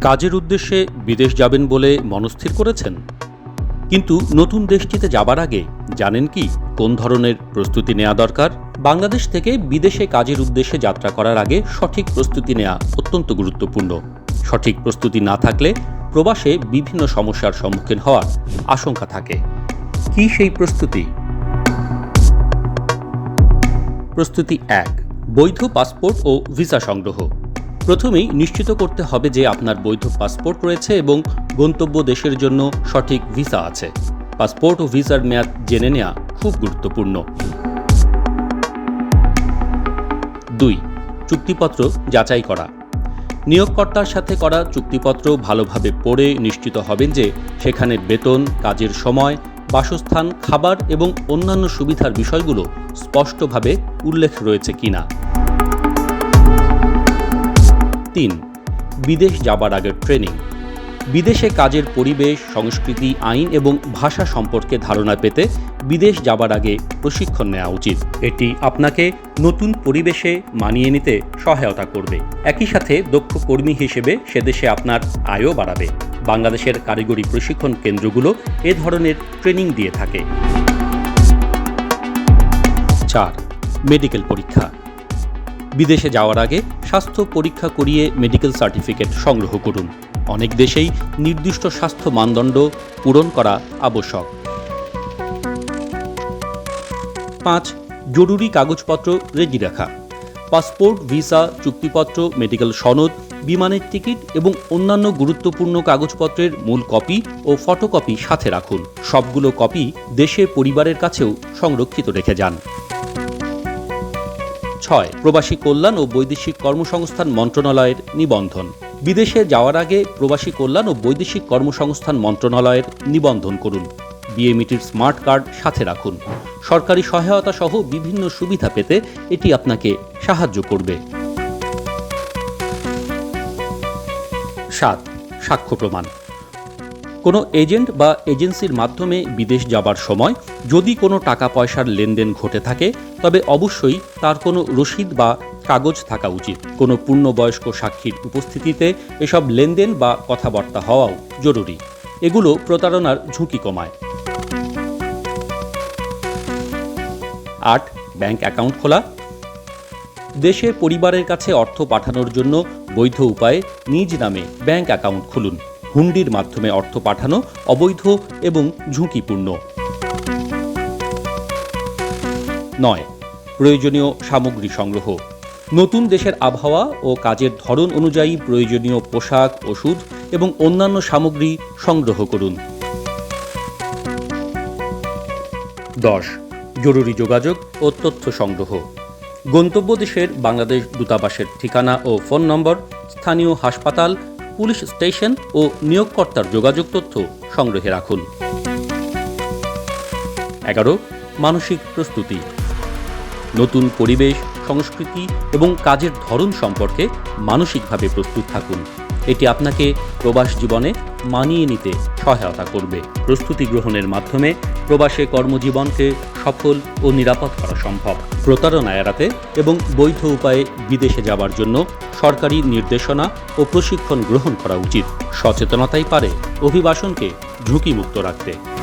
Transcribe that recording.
কাজের উদ্দেশ্যে বিদেশ যাবেন বলে মনস্থির করেছেন? কিন্তু নতুন দেশটিতে যাবার আগে জানেন কি, কোন ধরনের প্রস্তুতি নেওয়া দরকার? বাংলাদেশ থেকে বিদেশে কাজের উদ্দেশ্যে যাত্রা করার আগে সঠিক প্রস্তুতি নেওয়া অত্যন্ত গুরুত্বপূর্ণ। সঠিক প্রস্তুতি না থাকলে প্রবাসে বিভিন্ন সমস্যার সম্মুখীন হওয়ার আশঙ্কা থাকে। কি সেই প্রস্তুতি? প্রস্তুতি এক, বৈধ পাসপোর্ট ও ভিসা সংগ্রহ। প্রথমেই নিশ্চিত করতে হবে যে আপনার বৈধ পাসপোর্ট রয়েছে এবং গন্তব্য দেশের জন্য সঠিক ভিসা আছে। পাসপোর্ট ও ভিসার মেয়াদ জেনে নেওয়া খুব গুরুত্বপূর্ণ। দুই, চুক্তিপত্র যাচাই করা। নিয়োগকর্তার সাথে করা চুক্তিপত্র ভালোভাবে পড়ে নিশ্চিত হবেন যে সেখানে বেতন, কাজের সময়, বাসস্থান, খাবার এবং অন্যান্য সুবিধার বিষয়গুলো স্পষ্টভাবে উল্লেখ রয়েছে কিনা। তিন, বিদেশ যাবার আগের ট্রেনিং বিদেশে কাজের পরিবেশ, সংস্কৃতি, আইন এবং ভাষা সম্পর্কে ধারণা পেতে বিদেশ যাবার আগে প্রশিক্ষণ নেওয়া উচিত। এটি আপনাকে নতুন পরিবেশে মানিয়ে নিতে সহায়তা করবে। একই সাথে দক্ষ কর্মী হিসেবে সে দেশে আপনার আয়ও বাড়াবে। বাংলাদেশের কারিগরি প্রশিক্ষণ কেন্দ্রগুলো এ ধরনের ট্রেনিং দিয়ে থাকে। চার মেডিকেল পরীক্ষা। বিদেশে যাওয়ার আগে স্বাস্থ্য পরীক্ষা করিয়ে মেডিকেল সার্টিফিকেট সংগ্রহ করুন। অনেক দেশেই নির্দিষ্ট স্বাস্থ্য মানদণ্ড পূরণ করা আবশ্যক। পাঁচ, জরুরি কাগজপত্র রেডি রাখা। পাসপোর্ট, ভিসা, চুক্তিপত্র, মেডিকেল সনদ, বিমানের টিকিট এবং অন্যান্য গুরুত্বপূর্ণ কাগজপত্রের মূল কপি ও ফটোকপি সাথে রাখুন। সবগুলো কপি দেশে পরিবারের কাছেও সংরক্ষিত রেখে যান। ছয়, প্রবাসী কল্যাণ ও বৈদেশিক কর্মসংস্থান মন্ত্রণালয়ের নিবন্ধন। বিদেশে যাওয়ার আগে প্রবাসী কল্যাণ ও বৈদেশিক কর্মসংস্থান মন্ত্রণালয়ের নিবন্ধন করুন। বিএমইটির স্মার্ট কার্ড সাথে রাখুন। সরকারি সহায়তা সহ বিভিন্ন সুবিধা পেতে এটি আপনাকে সাহায্য করবে। সাত, সাক্ষ্য প্রমাণ। কোনো এজেন্ট বা এজেন্সির মাধ্যমে বিদেশ যাবার সময় যদি কোনো টাকা পয়সার লেনদেন ঘটে থাকে, তবে অবশ্যই তার কোনো রসিদ বা কাগজ থাকা উচিত। কোনো পূর্ণবয়স্ক সাক্ষীর উপস্থিতিতে এসব লেনদেন বা কথাবার্তা হওয়াও জরুরি। এগুলো প্রতারণার ঝুঁকি কমায়। আট, ব্যাংক অ্যাকাউন্ট খোলা। দেশে পরিবারের কাছে অর্থ পাঠানোর জন্য বৈধ উপায়ে নিজ নামে ব্যাংক অ্যাকাউন্ট খুলুন। হুন্ডির মাধ্যমে অর্থ পাঠানো অবৈধ এবং ঝুঁকিপূর্ণ। নয়, প্রয়োজনীয় সামগ্রী সংগ্রহ। নতুন দেশের আবহাওয়া ও কাজের ধরন অনুযায়ী প্রয়োজনীয় পোশাক, ওষুধ এবং অন্যান্য সামগ্রী সংগ্রহ করুন। দশ, জরুরি যোগাযোগ ও তথ্য সংগ্রহ। গন্তব্য দেশের বাংলাদেশ দূতাবাসের ঠিকানা ও ফোন নম্বর, স্থানীয় হাসপাতাল পুলিশ স্টেশন ও নিয়োগকর্তার যোগাযোগ তথ্য সংগ্রহে রাখুন। এগারো, মানসিক প্রস্তুতি। নতুন পরিবেশ, সংস্কৃতি এবং কাজের ধরন সম্পর্কে মানসিকভাবে প্রস্তুত থাকুন। এটি আপনাকে প্রবাস জীবনে মানিয়ে নিতে সহায়তা করবে। প্রস্তুতি গ্রহণের মাধ্যমে প্রবাসে কর্মজীবনকে সফল ও নিরাপদ করা সম্ভব। প্রতারণা এড়াতে এবং বৈধ উপায়ে বিদেশে যাবার জন্য সরকারি নির্দেশনা ও প্রশিক্ষণ গ্রহণ করা উচিত। সচেতনতাই পারে অভিবাসনকে ঝুঁকিমুক্ত রাখতে।